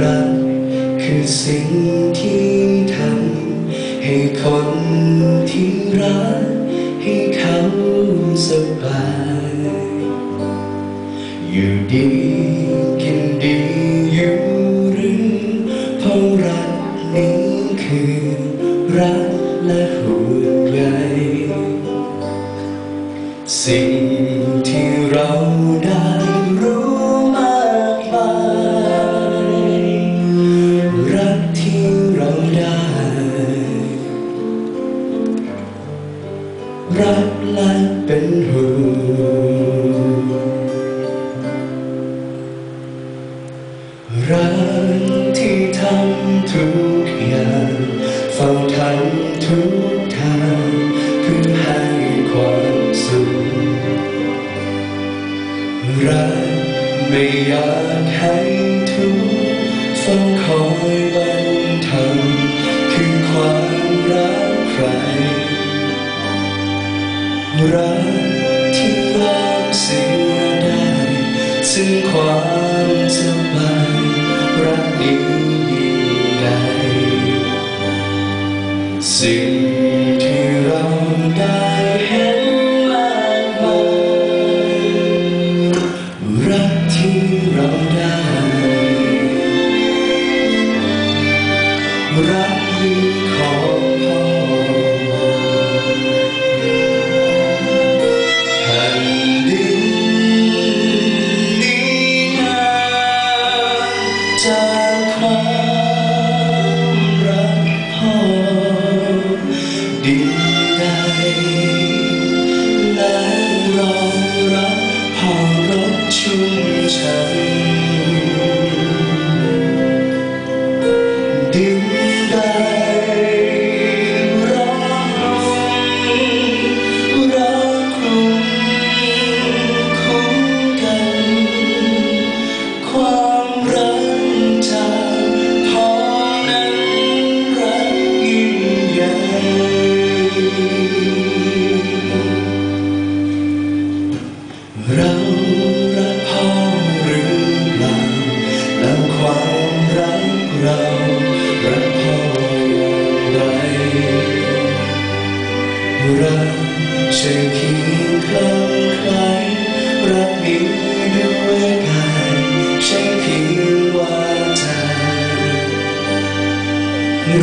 รัก คือสิ่งที่ทำให้คนที่รัก ให้เขาสบาย อยู่ดีกินดีอยู่หรือเพราะรักนี้คือรักและหัวใจสิ่งที่เรา รักและเป็นห่วงรักที่ทำทุกอย่างเฝ้าทำทุกทางเพื่อให้ความสุขรักไม่อยากให้ทุกเฝ้าคอย รักที่ยอมเสียได้ซึ่งความ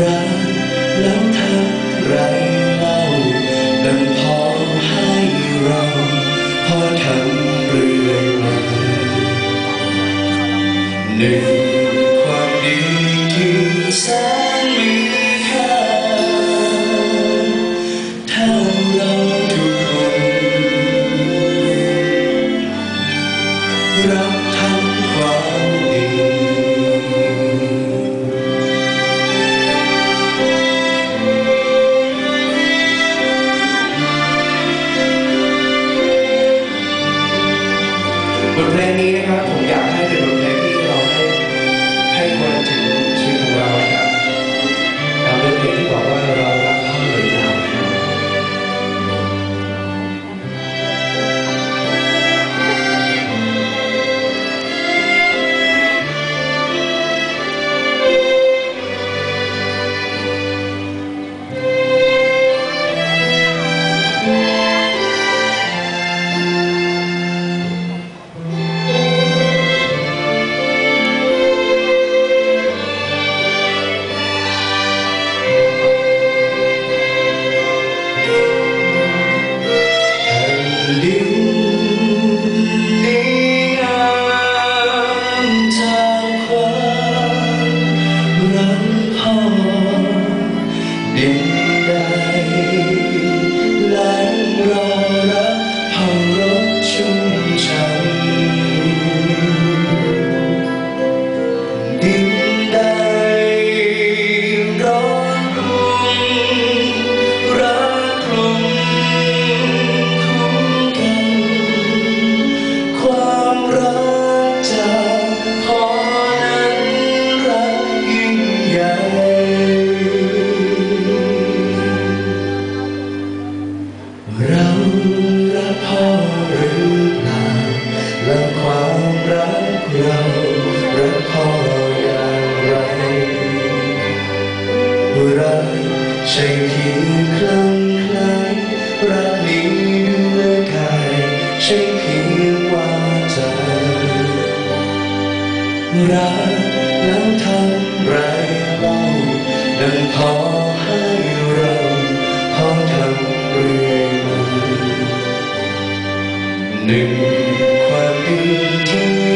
รักแล้วทำไรเล่าดังพอให้เราพอทำเรื่อยมาหนึ่งความดีที่แสน เพลงนี้นะครับผมอยาก ขอให้เราพอทำเรื่อยมาหนึ่งความดีที่